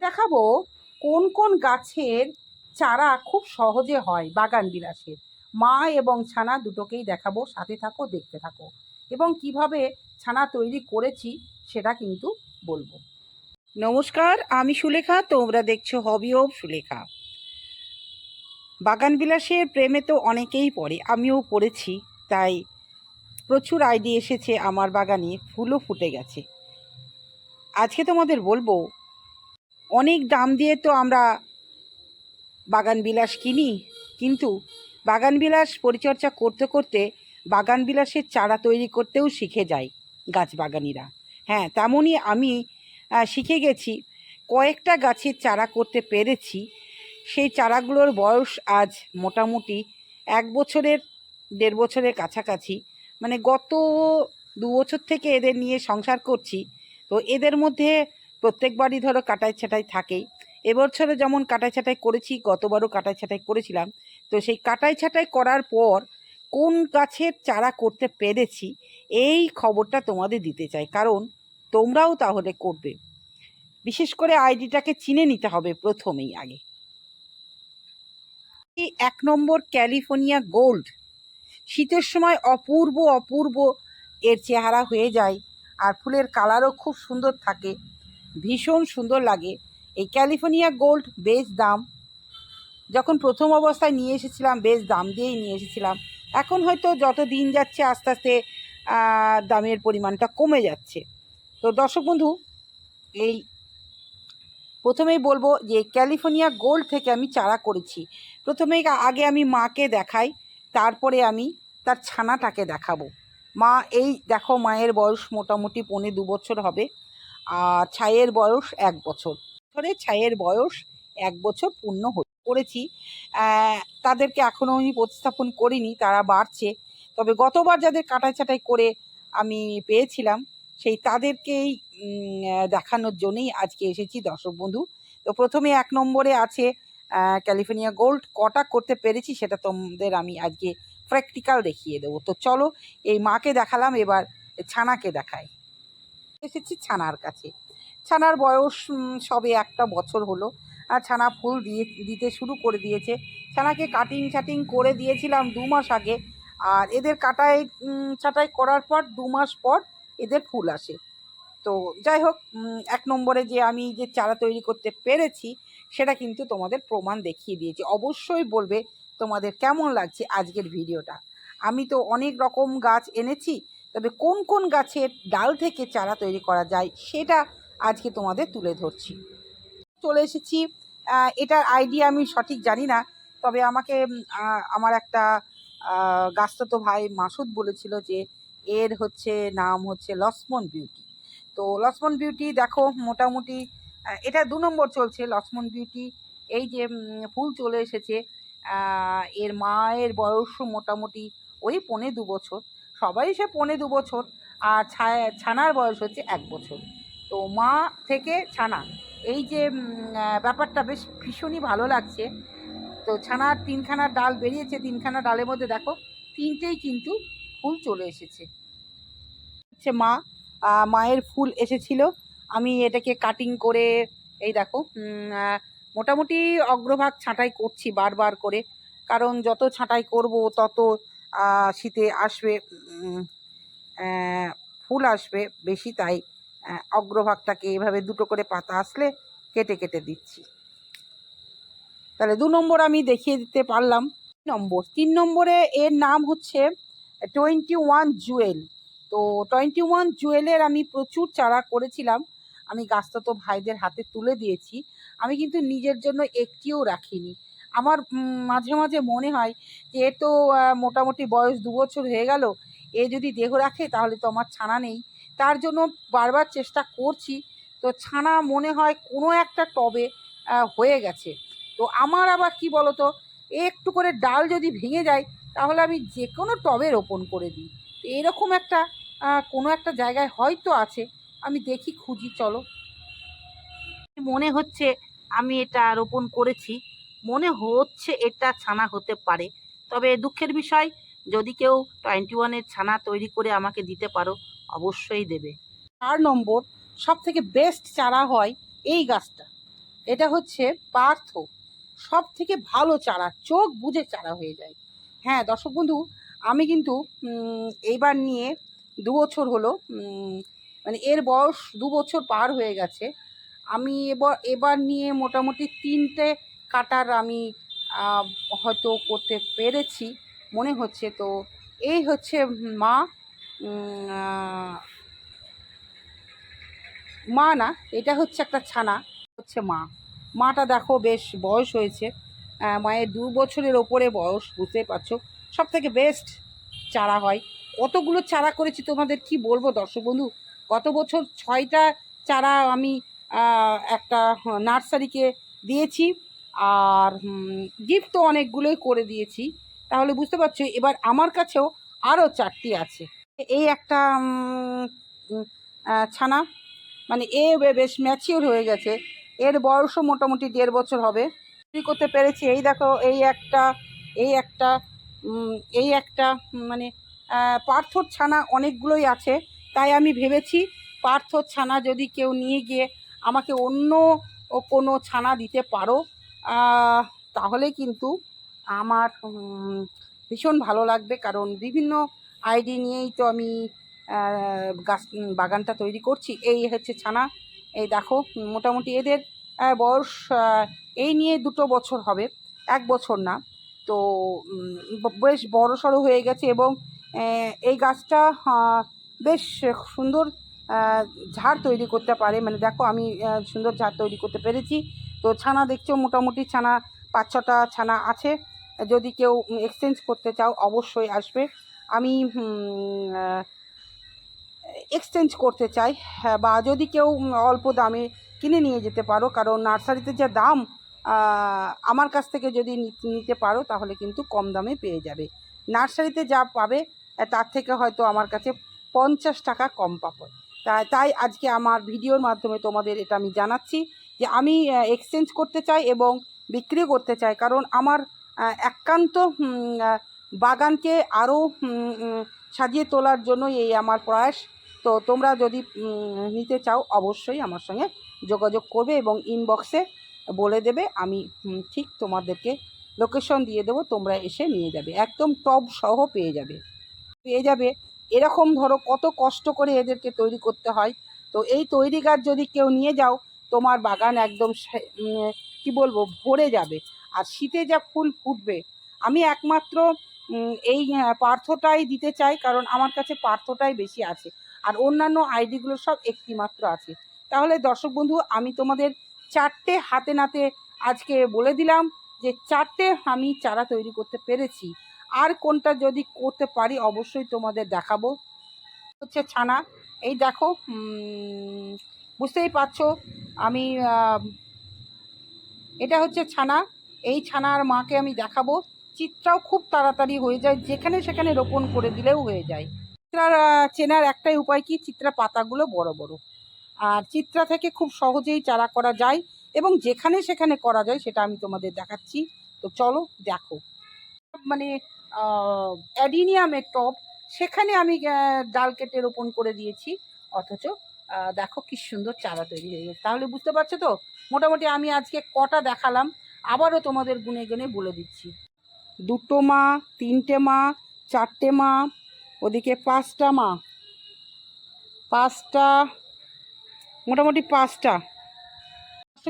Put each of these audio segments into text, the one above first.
দেখাবো কোন কোন গাছের চারা খুব সহজে হয় বাগান বিলাসের। মা এবং ছানা দুটোকেই দেখাবো, সাথে থাকো, দেখতে থাকো। এবং কীভাবে ছানা তৈরি করেছি সেটা কিন্তু বলব। নমস্কার, আমি সুলেখা, তোমরা দেখছ হবি অফ সুলেখা। বাগান বিলাসের প্রেমে তো অনেকেই পড়ে, আমিও পড়েছি, তাই প্রচুর আইডি এসেছে আমার বাগানে, ফুলও ফুটে গেছে। আজকে তোমাদের বলব অনেক দাম দিয়ে তো আমরা বাগান বিলাস কিনি, কিন্তু বাগান বিলাস পরিচর্যা করতে করতে বাগান বিলাসের চারা তৈরি করতেও শিখে যায় গাছ বাগানিরা। হ্যাঁ তেমনই আমি শিখে গেছি, কয়েকটা গাছের চারা করতে পেরেছি। সেই চারাগুলোর বয়স আজ মোটামুটি এক বছরের, দেড় বছরের কাছাকাছি। মানে গত দু বছর থেকে এদের নিয়ে সংসার করছি। তো এদের মধ্যে প্রত্যেকবারই ধরো কাটাই ছাটাই থাকেই। এবছরে যেমন কাটাই ছাটাই করেছি, গতবারও কাটাই ছাটাই করেছিলাম। তো সেই কাটাই ছাটাই করার পর কোন গাছের চারা করতে পেরেছি এই খবরটা তোমাদের দিতে চাই। কারণ তোমরাও তাহলে করবে। বিশেষ করে আইডিটাকে চিনে নিতে হবে প্রথমেই আগে। এক নম্বর ক্যালিফোর্নিয়া গোল্ড। শীতের সময় অপূর্ব অপূর্ব এর চেহারা হয়ে যায় আর ফুলের কালারও খুব সুন্দর থাকে। ভীষণ সুন্দর লাগে। এই ক্যালিফোর্নিয়া গোল্ড বেশ দাম। যখন প্রথম অবস্থায় নিয়ে এসেছিলাম, বেশ দাম দিয়েই নিয়ে এসেছিলাম। এখন হয়তো যত দিন যাচ্ছে, আস্তে আস্তে দামের পরিমাণটা কমে যাচ্ছে। তো দর্শক বন্ধু, এই প্রথমেই বলব যে, ক্যালিফোর্নিয়া গোল্ড থেকে আমি চারা করেছি। প্রথমেই আগে আমি মাকে দেখাই, তারপরে আমি তার ছানাটাকে দেখাবো। মা, এই দেখো, মায়ের বয়স মোটামুটি পৌনে দু বছর হবে। আর ছায়ের বয়স এক বছর। ধরে ছায়ের বয়স এক বছর পূর্ণ করেছি। তাদেরকে এখনও আমি প্রতিস্থাপন করিনি, তারা বাড়ছে। তবে গতবার যাদের কাটাই ছাটাই করে আমি পেয়েছিলাম, সেই তাদেরকেই দেখানোর জন্যই আজকে এসেছি দর্শক বন্ধু। তো প্রথমে এক নম্বরে আছে ক্যালিফোর্নিয়া গোল্ড। কটা করতে পেরেছি সেটা তোমাদের আমি আজকে প্র্যাকটিক্যাল দেখিয়ে দেবো। তো চলো, এই মাকে দেখালাম, এবার ছানাকে দেখাই। এসেছি ছানার কাছে। ছানার বয়স সবে একটা বছর হলো। আর ছানা ফুল দিয়ে, দিতে শুরু করে দিয়েছে। ছানাকে কাটিং ছাটিং করে দিয়েছিলাম দু মাস আগে। আর এদের কাটাই ছাটাই করার পর দু মাস পর এদের ফুল আসে। তো যাই হোক এক নম্বরে যে আমি যে চারা তৈরি করতে পেরেছি, সেটা কিন্তু তোমাদের প্রমাণ দেখিয়ে দিয়েছি। অবশ্যই বলবে তোমাদের কেমন লাগছে আজকের ভিডিওটা। আমি তো অনেক রকম গাছ এনেছি তবে কোন কোন গাছের ডাল থেকে চারা তৈরি করা যায় সেটা আজকে তোমাদের তুলে ধরছি। চলে এসেছি। এটার আইডিয়া আমি সঠিক জানি না, তবে আমাকে আমার একটা গাছতো ভাই মাসুদ বলেছিল যে এর হচ্ছে নাম হচ্ছে লক্ষ্মণ বিউটি। তো লক্ষ্মণ বিউটি দেখো মোটামুটি এটা দু নম্বর চলছে লক্ষ্মণ বিউটি। এই যে ফুল চলে এসেছে এর মায়ের বয়স মোটামুটি ওই পৌনে দু বছর। সবাই সে পৌনে দু বছর, আর ছানার বয়স হচ্ছে এক বছর। তো মা থেকে ছানা, এই যে ব্যাপারটা বেশ ভীষণই ভালো লাগছে। তো ছানার তিনখানা ডাল বেরিয়েছে, তিনখানা ডালের মধ্যে দেখো, তিনটেই কিন্তু ফুল চলে এসেছে। হচ্ছে মা মায়ের ফুল এসেছিল। আমি এটাকে কাটিং করে, এই দেখো মোটামুটি অগ্রভাগ ছাঁটাই করছি বারবার করে। কারণ যত ছাঁটাই করব, তত শীতে আসবে। ফুল আসবে বেশি, তাই অগ্রভাগটাকে এভাবে দুটো করে পাতা আসলে কেটে কেটে দিচ্ছি। তাহলে দু নম্বর আমি দেখিয়ে দিতে পারলাম। নম্বর, তিন নম্বরে এর নাম হচ্ছে টোয়েন্টি ওয়ান জুয়েল। তো টোয়েন্টি ওয়ান জুয়েলের আমি প্রচুর চারা করেছিলাম। আমি গাছটা তো ভাইদের হাতে তুলে দিয়েছি। আমি কিন্তু নিজের জন্য একটিও রাখিনি। আমার মাঝে মাঝে মনে হয় যে এর তো মোটামুটি বয়স দু বছর হয়ে গেল। এ যদি দেহ রাখে, তাহলে তো আমার ছানা নেই। তার জন্য বারবার চেষ্টা করছি। তো ছানা মনে হয় কোনো একটা টবে হয়ে গেছে। তো আমার আবার কি বলতো, একটু করে ডাল যদি ভেঙে যায়, তাহলে আমি যে কোনো টবে রোপণ করে দিই। তো এরকম একটা কোনো একটা জায়গায় হয়তো আছে। আমি দেখি, খুঁজি, চলো। মনে হচ্ছে আমি এটা রোপণ করেছি। মনে হচ্ছে এটা ছানা হতে পারে। তবে দুঃখের বিষয় যদি কেউ টোয়েন্টি ওয়ানের ছানা তৈরি করে আমাকে দিতে পারো, অবশ্যই দেবে। চার নম্বর সব থেকে বেস্ট চারা হয় এই গাছটা। এটা হচ্ছে পার্থ। সব থেকে ভালো চারা, চোখ বুঝে চারা হয়ে যায়। হ্যাঁ দর্শক বন্ধু, আমি কিন্তু এইবার নিয়ে দু বছর হলো মানে এর বয়স দু বছর পার হয়ে গেছে। আমি এবার এবার নিয়ে মোটামুটি তিনটে কাটার আমি হয়তো করতে পেরেছি। মনে হচ্ছে তো। এই হচ্ছে মা মা না, এটা হচ্ছে একটা ছানা, হচ্ছে মা। মাটা দেখো বেশ বয়স হয়েছে মায়ের দু বছরের ওপরে বয়স, বুঝতেই পারছ। সব থেকে বেস্ট চারা হয়। কতগুলো চারা করেছি তোমাদের কি বলব দর্শক বন্ধু? গত বছর ছয়টা চারা আমি একটা নার্সারিকে দিয়েছি, আর গিফট তো অনেকগুলোই করে দিয়েছি। তাহলে বুঝতে পারছ, এবার আমার কাছেও আরও চারটি আছে। এই একটা ছানা মানে এ বেশ ম্যাচিওর হয়ে গেছে। এর বয়সও মোটামুটি দেড় বছর হবে। বিক্রি করতে পেরেছি। এই দেখো, এই একটা এই একটা এই একটা মানে পার্থর ছানা অনেকগুলোই আছে। তাই আমি ভেবেছি পার্থর ছানা যদি কেউ নিয়ে গিয়ে আমাকে অন্য কোনো ছানা দিতে পারো তাহলে কিন্তু আমার ভীষণ ভালো লাগবে। কারণ বিভিন্ন আইডি নিয়েই তো আমি গাছ, বাগানটা তৈরি করছি। এই হচ্ছে ছানা। এই দেখো, মোটামুটি এদের বয়স এই নিয়ে দুটো বছর হবে। এক বছর না। তো বেশ বড় সড়ো হয়ে গেছে এবং এই গাছটা বেশ সুন্দর ঝাড় তৈরি করতে পারে। মানে দেখো, আমি সুন্দর ঝাড় তৈরি করতে পেরেছি। তো ছানা দেখছ, মোটামুটি ছানা, পাঁচ ছটা ছানা আছে। যদি কেউ এক্সচেঞ্জ করতে চাও অবশ্যই আসবে। আমি এক্সচেঞ্জ করতে চাই হ্যাঁ, বা যদি কেউ অল্প দামে কিনে নিয়ে যেতে পারো কারণ নার্সারিতে যা দাম আমার কাছ থেকে যদি নিতে পারো তাহলে কিন্তু কম দামে পেয়ে যাবে। নার্সারিতে যা পাবে তার থেকে হয়তো আমার কাছে পঞ্চাশ টাকা কম পাবো। তাই তাই আজকে আমার ভিডিওর মাধ্যমে তোমাদের এটা আমি জানাচ্ছি যে আমি এক্সচেঞ্জ করতে চাই এবং বিক্রি করতে চাই কারণ আমার একান্ত বাগানকে আরও সাজিয়ে তোলার জন্যই এই আমার প্রয়াস। তো তোমরা যদি নিতে চাও, অবশ্যই আমার সঙ্গে যোগাযোগ করবে এবং ইনবক্সে বলে দেবে, আমি ঠিক তোমাদেরকে লোকেশন দিয়ে দেবো, তোমরা এসে নিয়ে যাবে। একদম টব সহ পেয়ে যাবে। পেয়ে যাবে। এরকম ধরো, কত কষ্ট করে এদেরকে তৈরি করতে হয়। তো এই তৈরি গাছ যদি কেউ নিয়ে যাও, তোমার বাগান একদম কি বলব, ভরে যাবে। আর শীতে যা ফুল ফুটবে, আমি একমাত্র এই পার্থটাই দিতে চাই, কারণ আমার কাছে পার্থটাই বেশি আছে। আর অন্যান্য আইডিগুলো সব একটি মাত্র আছে। তাহলে দর্শক বন্ধু, আমি তোমাদের চারটে হাতে নাতে আজকে বলে দিলাম যে চারটে আমি চারা তৈরি করতে পেরেছি। আর কোনটা যদি করতে পারি, অবশ্যই তোমাদের দেখাবো। হচ্ছে ছানা। এই দেখো বুঝতেই পারছ, আমি এটা হচ্ছে ছানা। এই ছানার মাকে আমি দেখাবো। চিত্রাও খুব তাড়াতাড়ি হয়ে যায়, যেখানে সেখানে রোপণ করে দিলেও হয়ে যায়। চিত্রার চেনার একটাই উপায় কি? চিত্রা পাতাগুলো বড় বড়। আর চিত্রা থেকে খুব সহজেই চারা করা যায় এবং যেখানে সেখানে করা যায় সেটা আমি তোমাদের দেখাচ্ছি। তো চলো দেখো। মানে অ্যাডিনিয়ামের টপ সেখানে আমি ডাল কেটে রোপণ করে দিয়েছি। অথচ দেখো কি সুন্দর চারা তৈরি হয়ে গেছে। তাহলে বুঝতে পারছ তো? মোটামুটি আমি আজকে কটা দেখালাম। আবারও তোমাদের গুনে গুনে বলে দিচ্ছি। দুটো মা, তিনটে মা, চারটে মা, ওদিকে পাঁচটা মা। পাঁচটা, মোটামুটি পাঁচটা।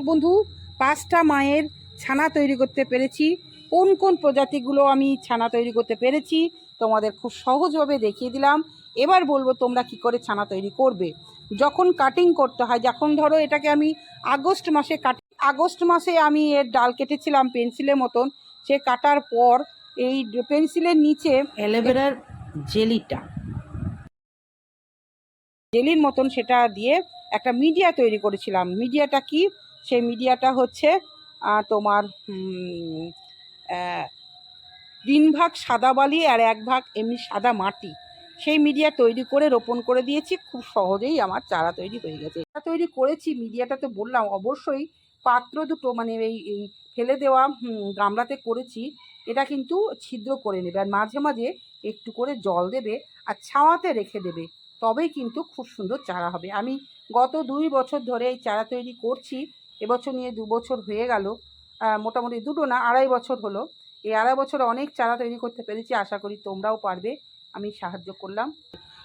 বন্ধু, পাঁচটা মায়ের ছানা তৈরি করতে পেরেছি। কোন কোন প্রজাতিগুলো আমি ছানা তৈরি করতে পেরেছি, তোমাদের খুব সহজভাবে দেখিয়ে দিলাম। এবার বলব তোমরা কি করে ছানা তৈরি করবে। যখন কাটিং করতে হয়, যখন ধরো এটাকে আমি আগস্ট মাসে কাটি আগস্ট মাসে আমি এর ডাল কেটেছিলাম পেন্সিলের মতন। সে কাটার পর এই পেন্সিলের নিচে অ্যালোভেরার জেলিটা। জেলির মতন সেটা দিয়ে একটা মিডিয়া তৈরি করেছিলাম। মিডিয়াটা কি? সেই মিডিয়াটা হচ্ছে তোমার তিন ভাগ সাদা বালি আর এক ভাগ এমনি সাদা মাটি। সেই মিডিয়া তৈরি করে রোপণ করে দিয়েছি। খুব সহজেই আমার চারা তৈরি হয়ে গেছে। চারা তৈরি করেছি মিডিয়াটা তো বললাম অবশ্যই পাত্র দুটো মানে এই এই ফেলে দেওয়া গামলাতে করেছি, এটা কিন্তু ছিদ্র করে নেবে আর মাঝে মাঝে একটু করে জল দেবে আর ছাওয়াতে রেখে দেবে। তবেই কিন্তু খুব সুন্দর চারা হবে। আমি গত দুই বছর ধরে এই চারা তৈরি করছি, এবছর নিয়ে দু বছর হয়ে গেল মোটামুটি দুটো না, আড়াই বছর হলো। এই আড়াই বছর অনেক চারা তৈরি করতে পেরেছি, আশা করি তোমরাও পারবে, আমি সাহায্য করলাম।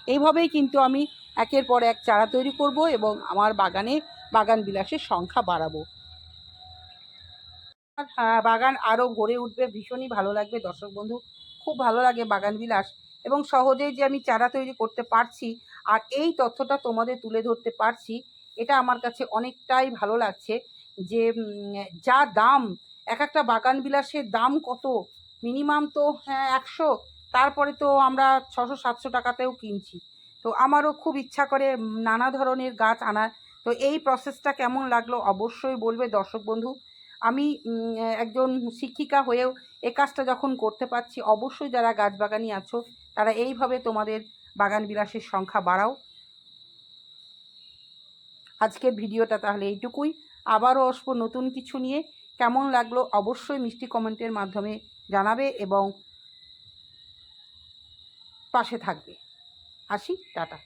এইভাবেই কিন্তু আমি একের পর এক চারা তৈরি করব এবং আমার বাগানে বাগান বিলাসের সংখ্যা বাড়াবো। বাগান আরও গড়ে উঠবে, ভীষণই ভালো লাগবে। দর্শক বন্ধু, খুব ভালো লাগে বাগান বিলাস এবং সহজেই যে আমি চারা তৈরি করতে পারছি আর এই তথ্যটা তোমাদের তুলে ধরতে পারছি, এটা আমার কাছে অনেকটাই ভালো লাগছে যে যা দাম, এক একটা বাগান বিলাসের দাম কত? মিনিমাম তো হ্যাঁ একশো, তারপরে তো আমরা ছশো, সাতশো টাকাতেও কিনছি। তো আমারও খুব ইচ্ছা করে নানা ধরনের গাছ আনার। তো এই প্রসেসটা কেমন লাগল অবশ্যই বলবে দর্শক বন্ধু। আমি একজন শিক্ষিকা হয়েও এ কাজটা যখন করতে পারছি, অবশ্যই যারা গাছ বাগানি আছো, তারা এইভাবে তোমাদের বাগান বিলাসের সংখ্যা বাড়াও। আজকের ভিডিওটা তাহলে এইটুকুই। আবারও আসব নতুন কিছু নিয়ে। কেমন লাগল অবশ্যই মিষ্টি কমেন্টের মাধ্যমে জানাবে এবং পাশে থাকবে। আসি, টাটা।